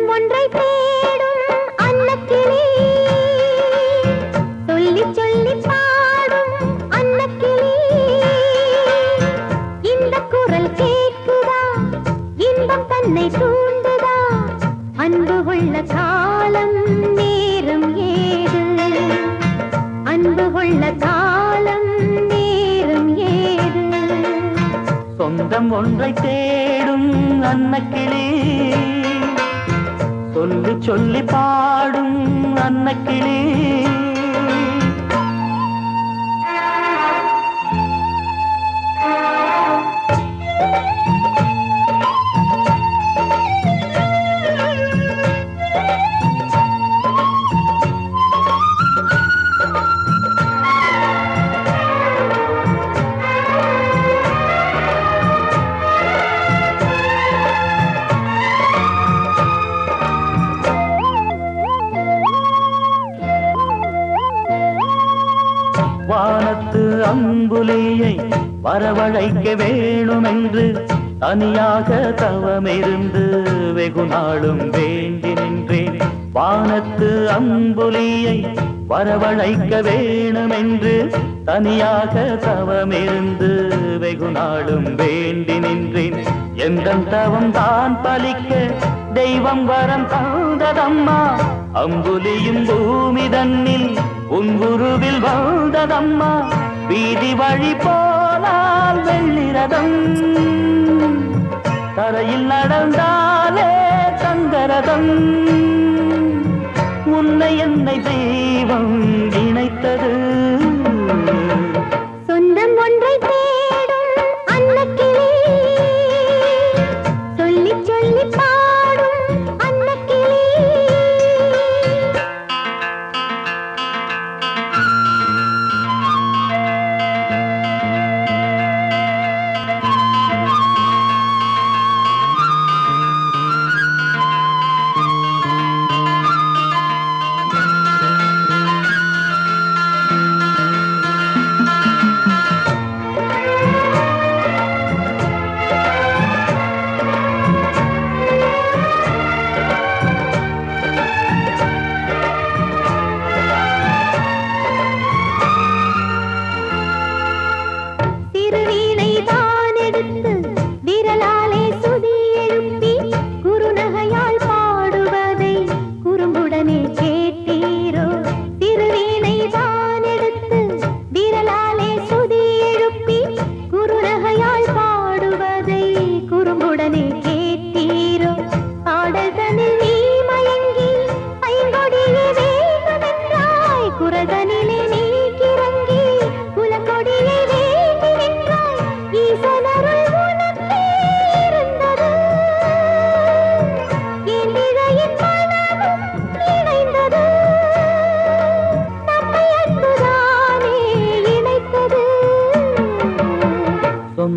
நான் ஒன்றை தேடும் அன்னக்கிளி. சொல்லி சொல்லி பாடும் அன்னக்கிளி. இந்த குரல் கேட்குதா? இன்பம் தன்னை தூண்டுதா? அன்பு உள்ள காலம் நேரம் ஏது? சொல்லி சொல்லி பாடும் அன்னக்கிளே வானத்து அம்புலியை வரவழைக்க வேணுமென்று தனியாக தவமிருந்து வெகு நாளும் வேண்டி நின்றேன். வானத்து அம்புலியை வரவழைக்க வேணுமென்று தனியாக தவமிருந்து வெகு நாளும் வேண்டி நின்றேன். எந்த தவம் தான் பலிக்க தெய்வம் வரம் தந்ததம்மா? அம்புலியும் பூமி தன்னில் உன் குருவில் வாழ்ந்ததம்மா? வீதி வழி போனால் வெள்ளிரதம். தரையில் நடந்தாலே தங்கரதம். உன்னை என்னை தெய்வம் இணைத்தது.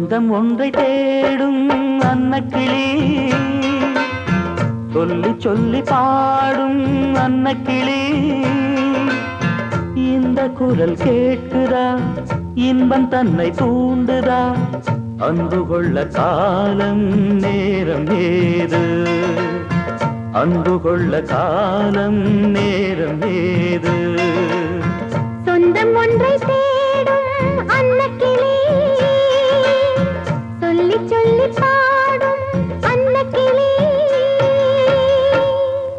சொந்தம் ஒன்றை தேடும் அன்னக்கிளி. சொல்லி சொல்லி பாடும் அன்னக்கிளி. இந்த குரல் கேட்குதா? இன்பம் தன்னை தூண்டுதா? அன்பு கொள்ள காலம் நேரம் ஏது? அன்பு கொள்ள காலம் நேரம் ஏது? சொந்தம் ஒன்றை தேடும் அன்னக்கிளி.